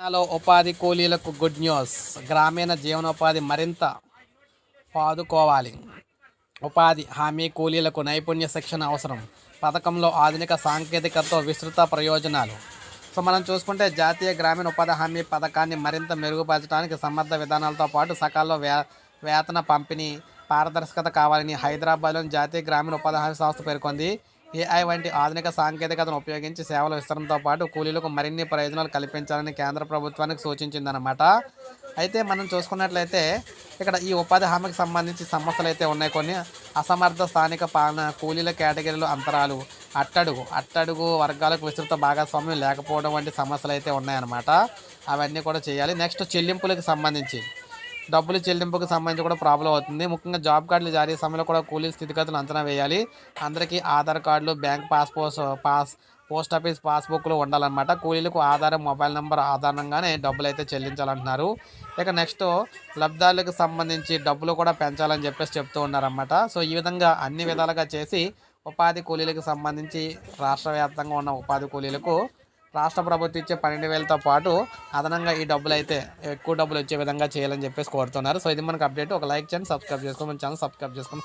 తెలంగాణలో ఉపాధి కూలీలకు గుడ్ న్యూస్ గ్రామీణ జీవనోపాధి మరింత పాదుకోవాలి ఉపాధి హామీ కూలీలకు నైపుణ్య శిక్షణ అవసరం. పథకంలో ఆధునిక సాంకేతికతతో విస్తృత ప్రయోజనాలు. సో మనం చూసుకుంటే జాతీయ గ్రామీణ ఉపాధి హామీ పథకాన్ని మరింత మెరుగుపరచడానికి సమర్థ విధానాలతో పాటు సకాలంలో వే వేతన పంపిణీ పారదర్శకత కావాలని హైదరాబాద్లోని జాతీయ గ్రామీణ ఉపాధి హామీ సంస్థ పేర్కొంది. ఏఐ వంటి ఆధునిక సాంకేతికతను ఉపయోగించి సేవల విస్తరణతో పాటు కూలీలకు మరిన్ని ప్రయోజనాలు కల్పించాలని కేంద్ర ప్రభుత్వానికి సూచించిందనమాట అయితే మనం చూసుకున్నట్లయితే ఇక్కడ ఈ ఉపాధి హామీకి సంబంధించి సమస్యలు అయితే ఉన్నాయి. కొన్ని అసమర్థ స్థానిక పాలన కూలీల కేటగిరీలు అంతరాలు అట్టడుగు అట్టడుగు వర్గాలకు విస్తృత భాగస్వామ్యం లేకపోవడం వంటి సమస్యలు అయితే ఉన్నాయన్నమాట. అవన్నీ కూడా చేయాలి. నెక్స్ట్ చెల్లింపులకు సంబంధించి డబ్బులు చెల్లింపుకు సంబంధించి కూడా ప్రాబ్లం అవుతుంది. ముఖ్యంగా జాబ్ కార్డులు జారీ సమయంలో కూడా కూలీల స్థితిగతులు అంచనా వేయాలి. అందరికీ ఆధార్ కార్డులు bank passport pass post office పాస్బుక్లు ఉండాలన్నమాట. కూలీలకు ఆధారం మొబైల్ నెంబర్ ఆధారంగానే డబ్బులు అయితే చెల్లించాలంటున్నారు. ఇక నెక్స్ట్ లబ్ధాలకు సంబంధించి డబ్బులు కూడా పెంచాలని చెప్పేసి చెప్తూ ఉన్నారన్నమాట. సో ఈ విధంగా అన్ని విధాలుగా చేసి ఉపాధి కూలీలకు సంబంధించి రాష్ట్ర వ్యాప్తంగా ఉన్న ఉపాధి కూలీలకు రాష్ట్ర ప్రభుత్వం ఇచ్చే పన్నెండు వేలతో పాటు అదనంగా ఈ డబ్బులు అయితే ఎక్కువ డబ్బులు వచ్చే విధంగా చేయాలని చెప్పేసి కోరుతున్నారు. సో ఇది మనకు అప్డేట్ ఒక లైక్ చేయండి సబ్స్క్రైబ్ చేసుకోండి మన ఛానల్ సబ్స్క్రైబ్ చేసుకొని